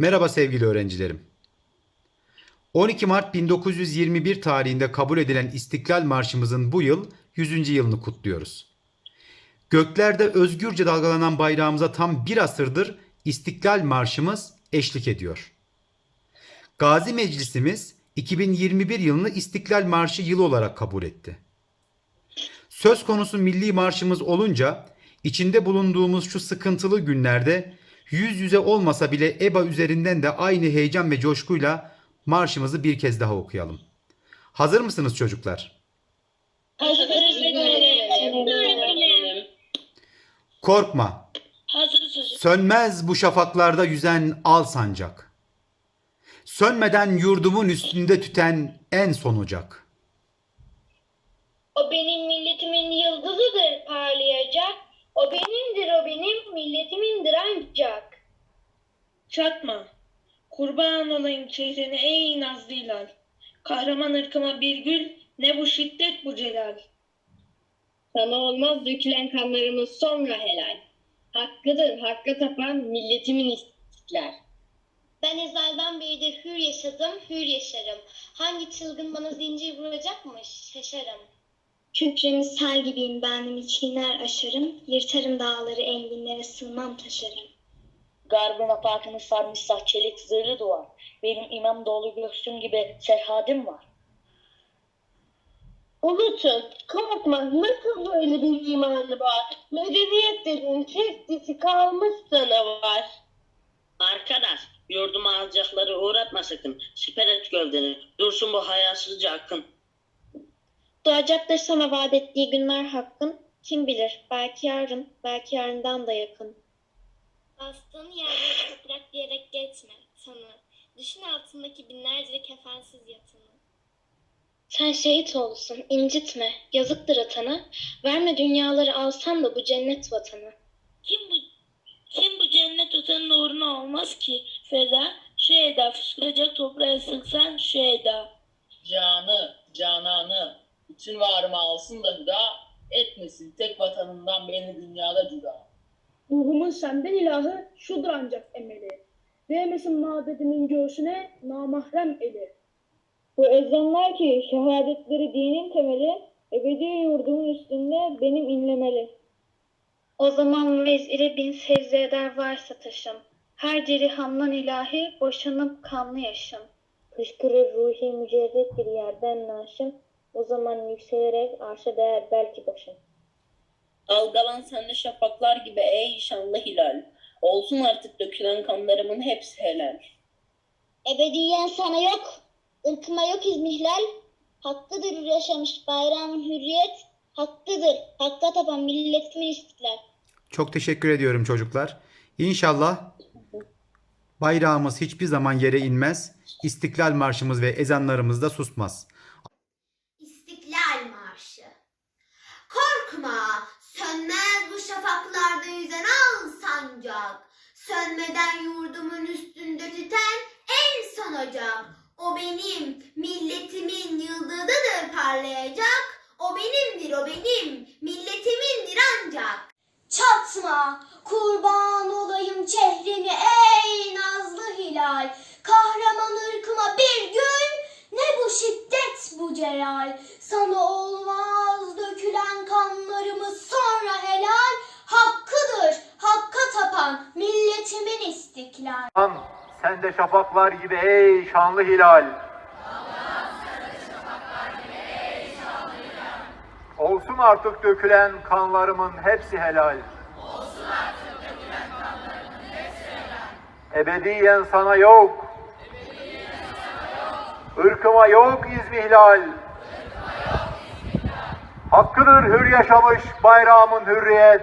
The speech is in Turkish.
Merhaba sevgili öğrencilerim. 12 Mart 1921 tarihinde kabul edilen İstiklal Marşımızın bu yıl 100. yılını kutluyoruz. Göklerde özgürce dalgalanan bayrağımıza tam bir asırdır İstiklal Marşımız eşlik ediyor. Gazi Meclisimiz 2021 yılını İstiklal Marşı yılı olarak kabul etti. Söz konusu milli marşımız olunca içinde bulunduğumuz şu sıkıntılı günlerde yüz yüze olmasa bile EBA üzerinden de aynı heyecan ve coşkuyla marşımızı bir kez daha okuyalım. Hazır mısınız çocuklar? Hazırız. Korkma, Hazırız sönmez bu şafaklarda yüzen al sancak. Sönmeden yurdumun üstünde tüten en son ocak. O benim milletimin yıldızıdır parlayacak. O benimdir o benim milletimindir ancak. Çatma. Kurban olayım çehrene ey nazlı hilal. Kahraman ırkıma bir gül, ne bu şiddet bu celal. Sana olmaz dökülen kanlarımız sonra helal. Hakkıdır hakka tapan milletimin istiklal. Ben ezelden beridir hür yaşadım, hür yaşarım. Hangi çılgın bana zincir vuracakmış, şaşarım. Kükremi sel gibiyim benimi çiğner aşarım. Yırtarım dağları enginlere sığmam taşarım. Garbın apakını sarmışsa çelik zırhlı duvar. Benim imam dolu göğsüm gibi serhadim var. Unutun, korkma, nasıl böyle bir imanı var? Medeniyet dediğin tek dişi kalmış sana var. Arkadaş, yurduma alacakları uğratma sakın. Siper et gövdeni. Dursun bu hayasızca akın. Doğacaktır sana vaat ettiği günler hakkın. Kim bilir, belki yarın, belki yarından da yakın. Bastığın yerleri toprak diyerek geçme tanı. Düşün altındaki binlerce kefensiz yatanı. Sen şehit olsun, incitme, yazıktır atana. Verme dünyaları alsan da bu cennet vatanı. Kim bu kim bu cennet vatanın uğruna olmaz ki feda? Şu eda fışkıracak toprağa sıksan şu eda. canı, cananı, bütün varımı alsın da hüda, etmesin tek vatanından beni dünyada cüda. Ruhumun senden ilahı şudur ancak emeli. Değmesin mabedimin göğsüne namahrem eli. Bu ezanlar ki şehadetleri dinin temeli, ebedi yurdumun üstünde benim inlemeli. O zaman vezire bin secde eder varsa taşım. Her cerihamdan ilahi boşanıp kanlı yaşım. Fışkırır ruhi mücerret bir yerden naşım. O zaman yükselerek arşa değer belki başım. Dalgalan sende şafaklar gibi ey şanlı hilal. Olsun artık dökülen kanlarımın hepsi helal. Ebediyen sana yok, ırkıma yok izmihlal. Hakkıdır yaşamış bayrağımın hürriyet. Hakkıdır, hakka tapan milletimin istiklal. Çok teşekkür ediyorum çocuklar. İnşallah bayrağımız hiçbir zaman yere inmez. İstiklal Marşımız ve ezanlarımız da susmaz. İstiklal Marşı. Korkma, sönmez bu şafaklarda yüzen al sancak. Sönmeden yurdumun üstünde tüten en son ocak. O benim, milletimin yıldızıdır parlayacak. O benimdir, o benim, milletimindir ancak. Çatma, kurban olayım çehreni ey nazlı hilal. Kahraman ırkıma bir gün, ne bu şiddet bu celal. Sana olmaz dökülen kanlarımız sonra helal. Hakkıdır, hakka tapan milletimin istiklal. Sen de şafaklar gibi ey şanlı hilal. Olsun artık dökülen kanlarımın hepsi helal. Olsun artık dökülen kanlarımın hepsi helal. Ebediyen sana yok. Irkıma yok izmihlal. Hakkıdır hür yaşamış bayrağımın hürriyet.